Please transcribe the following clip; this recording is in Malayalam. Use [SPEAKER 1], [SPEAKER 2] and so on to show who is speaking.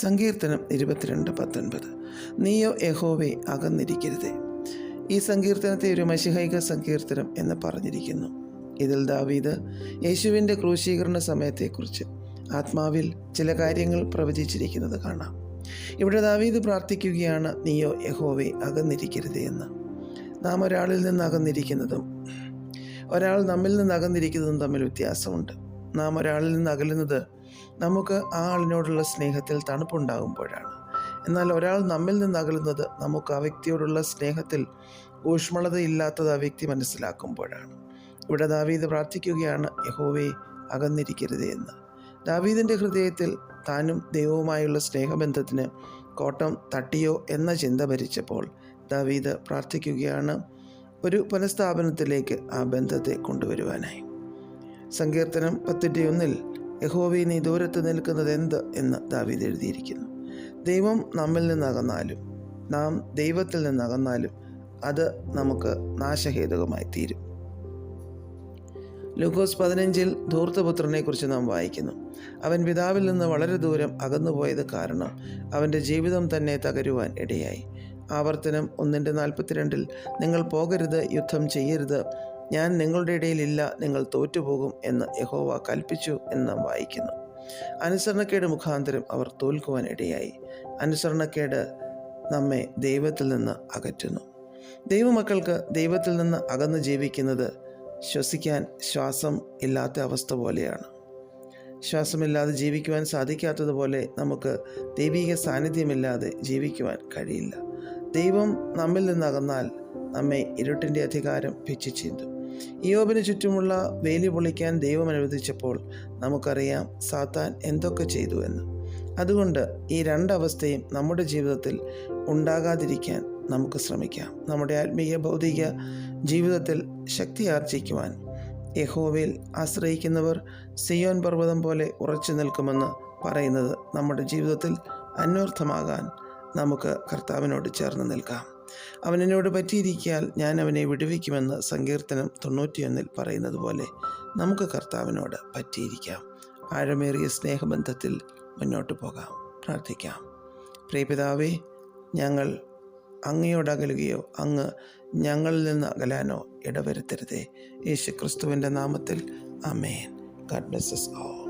[SPEAKER 1] സങ്കീർത്തനം ഇരുപത്തിരണ്ട് പത്തൊൻപത്. നീയോ യഹോവെ അകന്നിരിക്കരുതേ. ഈ സങ്കീർത്തനത്തെ ഒരു മഷിഹൈക സങ്കീർത്തനം എന്ന് പറഞ്ഞിരിക്കുന്നു. ഇതിൽ ദാവീദ് യേശുവിന്റെ ക്രൂശീകരണ സമയത്തെക്കുറിച്ച് ആത്മാവിൽ ചില കാര്യങ്ങൾ പ്രവചിച്ചിരിക്കുന്നത് കാണാം. ഇവിടെ ദാവീദ് പ്രാർത്ഥിക്കുകയാണ് നീയോ യഹോവെ അകന്നിരിക്കരുതേ എന്ന്. നാം ഒരാളിൽ നിന്ന് അകന്നിരിക്കുന്നതും ഒരാൾ നമ്മിൽ നിന്ന് അകന്നിരിക്കുന്നതും തമ്മിൽ വ്യത്യാസമുണ്ട്. നാം ഒരാളിൽ നിന്ന് അകലുന്നത് നമുക്ക് ആ ആളിനോടുള്ള സ്നേഹത്തിൽ തണുപ്പുണ്ടാകുമ്പോഴാണ്. എന്നാൽ ഒരാൾ നമ്മിൽ നിന്ന് അകലുന്നത് നമുക്ക് ആ വ്യക്തിയോടുള്ള സ്നേഹത്തിൽ ഊഷ്മളതയില്ലാത്തത് ആ വ്യക്തി മനസ്സിലാക്കുമ്പോഴാണ്. ഇവിടെ ദാവീദ് പ്രാർത്ഥിക്കുകയാണ് യഹോവേ അകന്നിരിക്കരുത് എന്ന്. ദാവീദിന്റെ ഹൃദയത്തിൽ താനും ദൈവവുമായുള്ള സ്നേഹബന്ധത്തിന് കോട്ടം തട്ടിയോ എന്ന ചിന്ത ഭരിച്ചപ്പോൾ ദാവീദ് പ്രാർത്ഥിക്കുകയാണ് ഒരു പുനഃസ്ഥാപനത്തിലേക്ക് ആ ബന്ധത്തെ കൊണ്ടുവരുവാനായി. സങ്കീർത്തനം പത്തിന്റെ ഒന്നിൽ യഹോവി നീ ദൂരത്ത് നിൽക്കുന്നത് എന്ത് എന്ന് ദാവീദ് എഴുതിയിരിക്കുന്നു. ദൈവം നമ്മിൽ നിന്നകന്നാലും നാം ദൈവത്തിൽ നിന്നകന്നാലും അത് നമുക്ക് നാശഹേതുകമായി തീരും. ലൂക്കോസ് പതിനഞ്ചിൽ ധൂർത്തപുത്രനെ കുറിച്ച് നാം വായിക്കുന്നു. അവൻ പിതാവിൽ നിന്ന് വളരെ ദൂരം അകന്നുപോയത് കാരണം അവന്റെ ജീവിതം തന്നെ തകരുവാൻ ഇടയായി. ആവർത്തനം ഒന്നിന്റെ നാൽപ്പത്തിരണ്ടിൽ നിങ്ങൾ പോകരുത് യുദ്ധം ചെയ്യരുത് ഞാൻ നിങ്ങളുടെ ഇടയിലില്ല നിങ്ങൾ തോറ്റുപോകും എന്ന് യഹോവ കൽപ്പിച്ചു എന്ന് വായിക്കുന്നു. അനുസരണക്കേട് മുഖാന്തരം അവർ തോൽക്കുവാൻ ഇടയായി. അനുസരണക്കേട് നമ്മെ ദൈവത്തിൽ നിന്ന് അകറ്റുന്നു. ദൈവമക്കൾക്ക് ദൈവത്തിൽ നിന്ന് അകന്ന് ജീവിക്കുന്നത് ശ്വസിക്കാൻ ശ്വാസം ഇല്ലാത്ത അവസ്ഥ പോലെയാണ്. ശ്വാസമില്ലാതെ ജീവിക്കുവാൻ സാധിക്കാത്തതുപോലെ നമുക്ക് ദൈവിക സാന്നിധ്യമില്ലാതെ ജീവിക്കുവാൻ കഴിയില്ല. ദൈവം നമ്മിൽ നിന്നകന്നാൽ നമ്മെ ഇരുട്ടിന്റെ അധികാരം പിച്ചിച്ചീന്തും ഇയോബിന് ചുറ്റുമുള്ള വേലി പൊളിക്കാൻ ദൈവം അനുവദിച്ചപ്പോൾ നമുക്കറിയാം സാത്താൻ എന്തൊക്കെ ചെയ്തു എന്ന്. അതുകൊണ്ട് ഈ രണ്ടവസ്ഥയും നമ്മുടെ ജീവിതത്തിൽ ഉണ്ടാകാതിരിക്കാൻ നമുക്ക് ശ്രമിക്കാം. നമ്മുടെ ആത്മീയ ഭൗതിക ജീവിതത്തിൽ ശക്തി ആർജിക്കുവാൻ യഹോവയിൽ ആശ്രയിക്കുന്നവർ സിയോൻ പർവതം പോലെ ഉറച്ചു നിൽക്കുമെന്ന് പറയുന്നത് നമ്മുടെ ജീവിതത്തിൽ അന്വർത്ഥമാകാൻ നമുക്ക് കർത്താവിനോട് ചേർന്ന് നിൽക്കാം. അവൻ എന്നോട് പറ്റിയിരിക്കാൽ ഞാൻ അവനെ വിടുവിക്കുമെന്ന് സങ്കീർത്തനം തൊണ്ണൂറ്റിയൊന്നിൽ പറയുന്നത് പോലെ നമുക്ക് കർത്താവിനോട് പറ്റിയിരിക്കാം. ആഴമേറിയ സ്നേഹബന്ധത്തിൽ മുന്നോട്ട് പോകാം. പ്രാർത്ഥിക്കാം. പ്രിയപിതാവേ ഞങ്ങൾ അങ്ങയോട് അകലുകയോ അങ്ങ് ഞങ്ങളിൽ നിന്ന് അകലാനോ ഇടവരുത്തരുതേ. യേശു ക്രിസ്തുവിന്റെ നാമത്തിൽ. Amen God bless all.